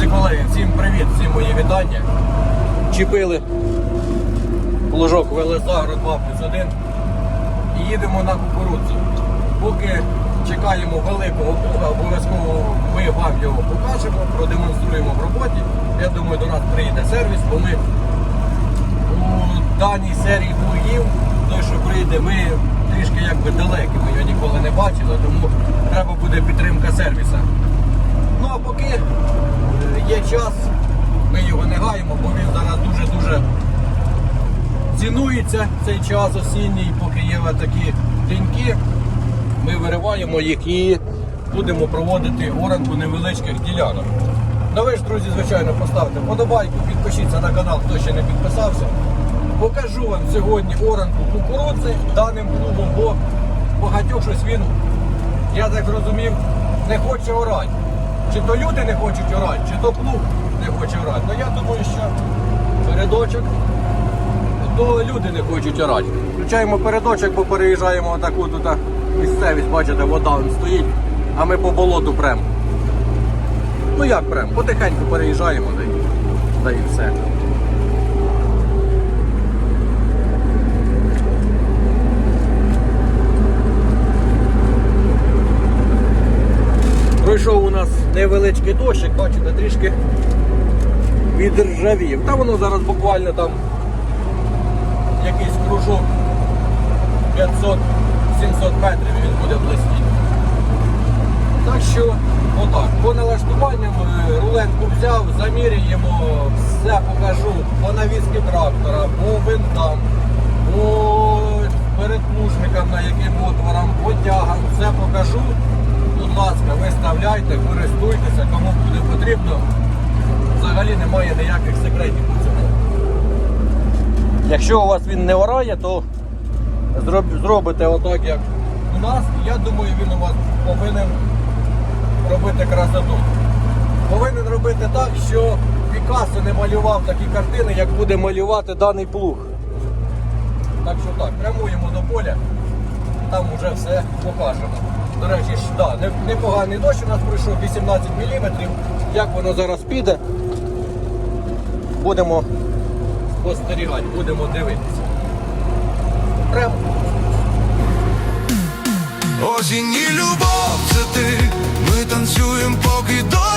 Друзі, колеги, всім привіт, всім мої вітання. Чіпили плужок Велезагро 2 плюс 1 і їдемо на кукурудзу. Поки чекаємо великого плуга, обов'язково ми вам його покажемо, продемонструємо в роботі. Я думаю, до нас приїде сервіс, бо ми у даній серії плугів, той, що прийде, ми трішки якби далекі, ми його ніколи не бачили, тому треба буде підтримка сервіса. Ну а поки є час, ми його не гаємо, бо він зараз дуже-дуже цінується цей час осінній, поки є такі деньки. Ми вириваємо їх і будемо проводити оранку невеличких ділянок. Ну ви ж, друзі, звичайно, поставте подобайку, підпишіться на канал, хто ще не підписався. Покажу вам сьогодні оранку кукурудзи даним клубом, бо багатьох щось він, я так зрозумів, не хоче орати. Чи то люди не хочуть орати, чи то плуг не хоче орати. Ну я думаю, що передочок, то люди не хочуть орати. Включаємо передочок, бо переїжджаємо таку тут місцевість, бачите, вода він стоїть, а ми по болоту прем. Ну як прям, потихеньку переїжджаємо да і все. Пройшов у нас невеличкий дощик, бачите, трішки відржавів. Та воно зараз буквально там якийсь кружок 500-700 метрів і він буде близький. Так що, отак, по налаштуванням е, рулетку взяв, заміряємо, все покажу по навіски трактора, по винтам, по передплужникам, на яким отворам, по тягам, ласка, користуйтеся, кому буде потрібно. Взагалі немає ніяких секретів у цьому. Якщо у вас він не орає, то зроб- зробите отак, як у нас. Я думаю, він у вас повинен робити красоту. Повинен робити так, що Пікассо не малював такі картини, як буде малювати даний плуг. Так що так, прямуємо до поля, там вже все покажемо. До речі, ж, да, не- непоганий дощ у нас пройшов 18 мм. Як воно зараз піде, будемо спостерігати, будемо дивитися. Прямо. Осінь любов, це ти, ми танцюємо, поки дощ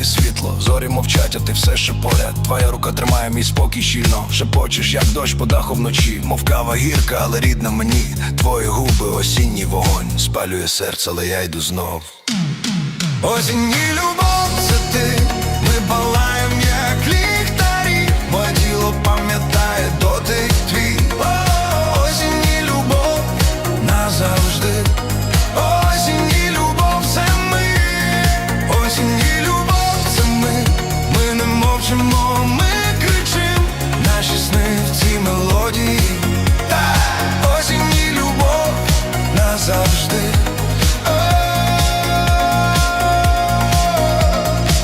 ти світло. Зорі мовчать, а ти все ще поряд. Твоя рука тримає мій спокій щільно. Шепочеш, як дощ по даху вночі. Мов кава гірка, але рідна мені. Твої губи, осінній вогонь. Спалює серце, але я йду знов. Осінь і любов, це ти, ми палаєм, Наші сни в цій мелодії. Осінь і любов назавжди.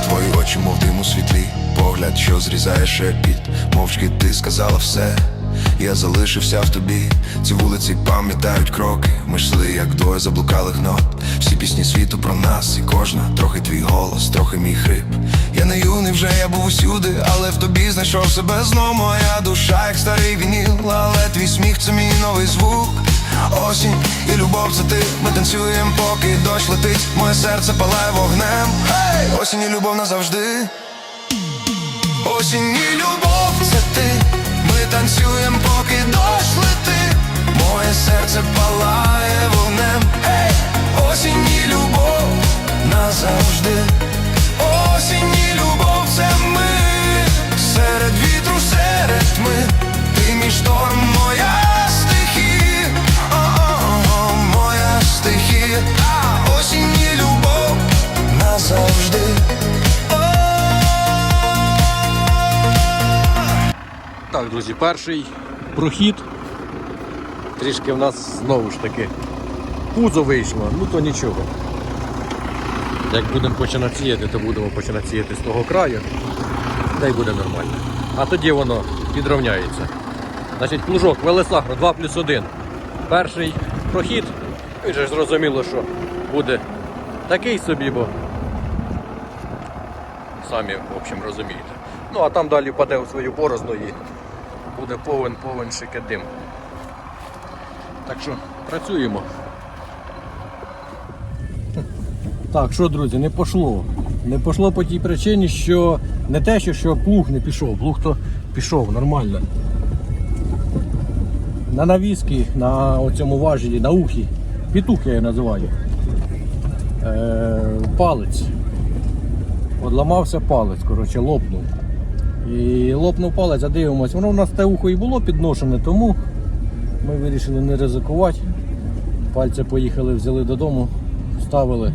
Твої очі, мов у світлі, погляд, що зрізає шепіт, мовчки ти сказала все. Я залишився в тобі, ці вулиці пам'ятають кроки. Ми йшли, як двоє заблукалих нот. Всі пісні світу про нас, і кожна трохи твій голос, трохи мій хрип. Я не юний вже, я був усюди, але в тобі знайшов себе знов моя душа, як старий вініл, але твій сміх це мій новий звук. Осінь і любов це ти, ми танцюємо, поки дощ летить, моє серце палає вогнем. Гей! Осінь і любов назавжди. Осінь і любов це ти, ми танцюємо, Так, друзі, перший прохід. Трішки в нас знову ж таки пузо вийшло, ну то нічого. Як будемо починати сіяти, то будемо починати сіяти з того краю, та й буде нормально. А тоді воно підрівняється. Значить, плужок Велесагро 2 плюс 1. Перший прохід. Ви ж зрозуміло, що буде такий собі, бо самі, в общем, розумієте. Ну а там далі впаде у свою борозну і буде повен повен шикедим. Так що працюємо. Так, що, друзі, не пошло. Не пошло по тій причині, що не те, що, що плуг не пішов, плуг то пішов нормально. На навіски, на цьому важелі, на ухі, петух я її називаю. Е, палець. Одламався палець, коротше, лопнув. І лопнув палець, а дивимось, воно в нас те ухо і було підношене, тому ми вирішили не ризикувати. Пальці поїхали, взяли додому, вставили.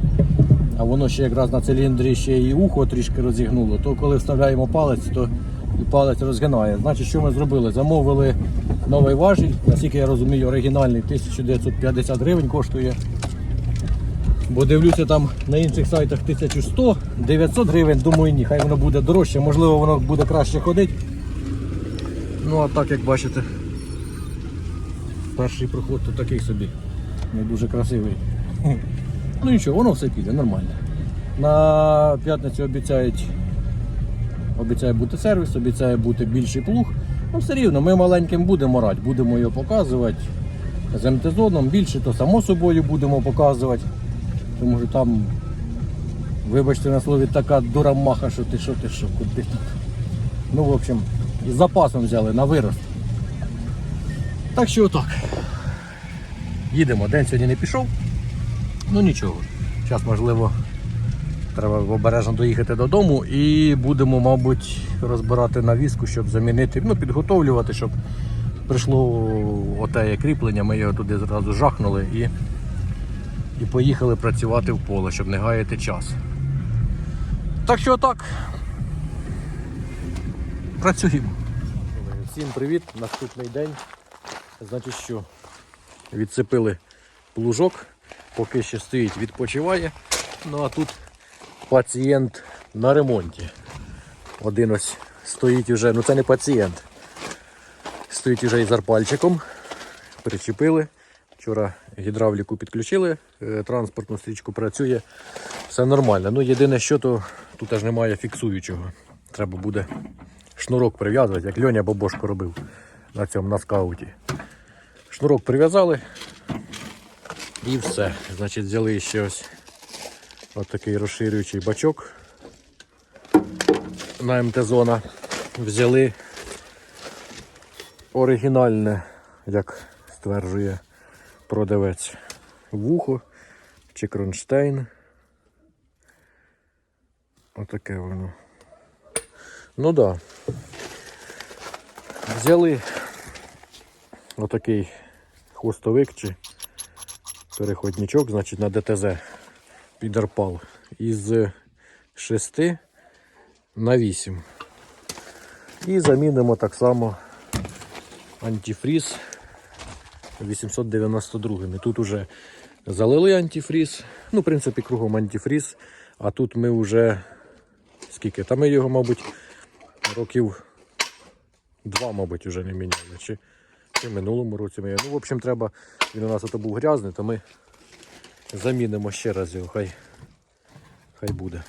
А воно ще якраз на циліндрі ще і ухо трішки розігнуло. То коли вставляємо палець, то і палець розгинає. Значить, що ми зробили? Замовили новий важіль, наскільки я розумію, оригінальний 1950 гривень коштує. Бо дивлюся там на інших сайтах 1100, 900 гривень, думаю, ні, хай воно буде дорожче, можливо воно буде краще ходити. Ну а так як бачите, перший проход то такий собі, не дуже красивий. Ну нічого, воно все піде, нормально. На п'ятницю обіцяють, обіцяє бути сервіс, обіцяє бути більший плуг. Ну все рівно, ми маленьким будемо рати, будемо його показувати. З МТ-зоном більше, то само собою будемо показувати. Тому що там, вибачте на слові, така дурамаха, що ти що ти що, куди тут. Ну, в общем, із запасом взяли на вирост. Так що отак. Їдемо, день сьогодні не пішов. Ну нічого. Зараз, можливо, треба обережно доїхати додому і будемо, мабуть, розбирати навіску, щоб замінити, ну, підготовлювати, щоб прийшло оте кріплення, ми його туди зразу жахнули і, і поїхали працювати в поле, щоб не гаяти час. Так що так. Працюємо. Всім привіт, наступний день. Значить що, відцепили плужок, поки ще стоїть, відпочиває. Ну а тут пацієнт на ремонті. Один ось стоїть уже, ну це не пацієнт. Стоїть уже із арпальчиком. Причепили. Вчора гідравліку підключили, е, транспортну стрічку працює. Все нормально. Ну єдине, що то тут аж немає фіксуючого. Треба буде шнурок прив'язувати, як Льоня Бобошко робив на цьому на скауті. Шнурок прив'язали і все. Значить, взяли ще ось отакий розширюючий бачок на МТ-зона. Взяли оригінальне, як стверджує продавець, вухо чи кронштейн. Отаке воно. Ну. Да. Взяли отакий хвостовик чи переходничок, значить на ДТЗ підерпал із 6 на 8. І замінимо так само антифріз 892. Тут уже залили антифріз. Ну, в принципі, кругом антифріз. А тут ми вже скільки? Та ми його, мабуть, років два, мабуть, вже не міняли. Чи, чи минулому році ми. Ну, в общем, треба. Він у нас ото був грязний, то ми замінимо ще раз його, хай, хай буде.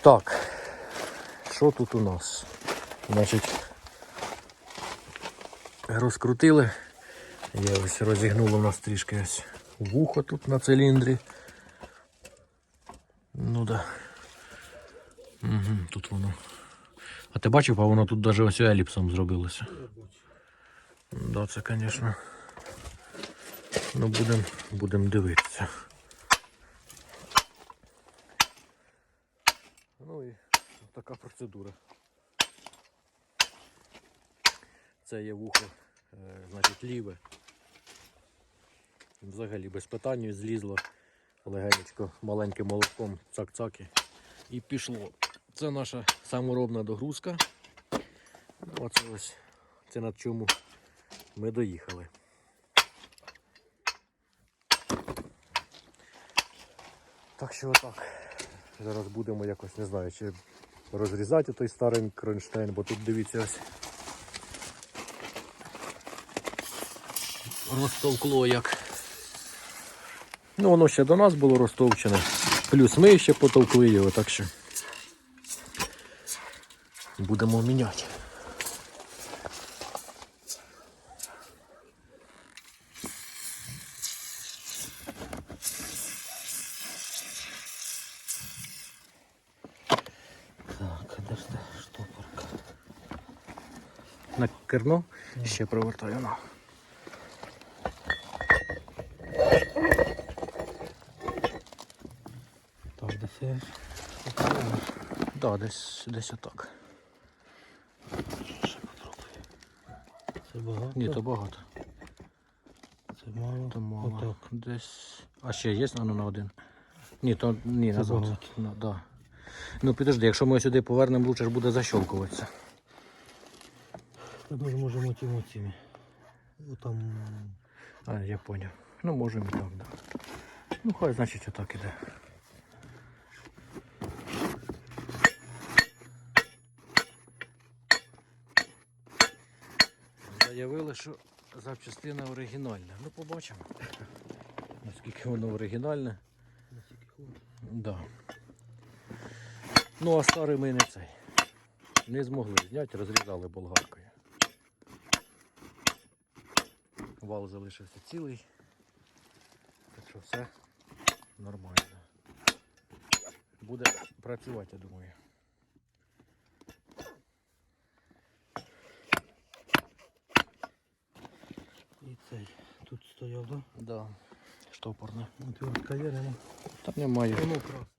Так, що тут у нас? Значить, розкрутили. Я ось розігнуло у нас трішки ось вухо тут на циліндрі. Ну да. Угу, тут воно. А ти бачив, а воно тут навіть ось еліпсом зробилося. Да, це, звісно. Ну, будемо будем дивитися. Ну і така процедура. Це є вухо, е, значить, ліве. Взагалі без питань злізло легенечко маленьким молотком цак-цаки і пішло. Це наша саморобна догрузка. Оце ось це над чому ми доїхали. Так що отак. Зараз будемо якось, не знаю, чи розрізати той старий кронштейн, бо тут дивіться ось. Розтовкло як. Ну, воно ще до нас було розтовчене. Плюс ми ще потовкли його, так що будемо міняти. Так, де ж та штопорка? На керно ще привертаю на. Так, де це? Да, десь, десь отак. Це багато. Ні, то багато. Це мало. То мало. Отак. Десь. А ще є воно на один. Ні, то ні, Це назад. багато. Ну, да. ну підожди, якщо ми сюди повернемо, лучше ж буде защолкуватися. Ми дуже можемо тими цими. Там А, я поняв. Ну, можемо і так, да. Ну, хай, значить, отак іде. Заявили, що запчастина оригінальна. Ну, побачимо. Наскільки воно оригінальне. Да. Ну, а старий ми не цей. Не змогли зняти, розрізали болгаркою. Вал залишився цілий. Так що все нормально. Буде працювати, я думаю. і цей. Тут стояв, да? Да. Штопорне. Отвертка є, нема. Там немає. Воно красне.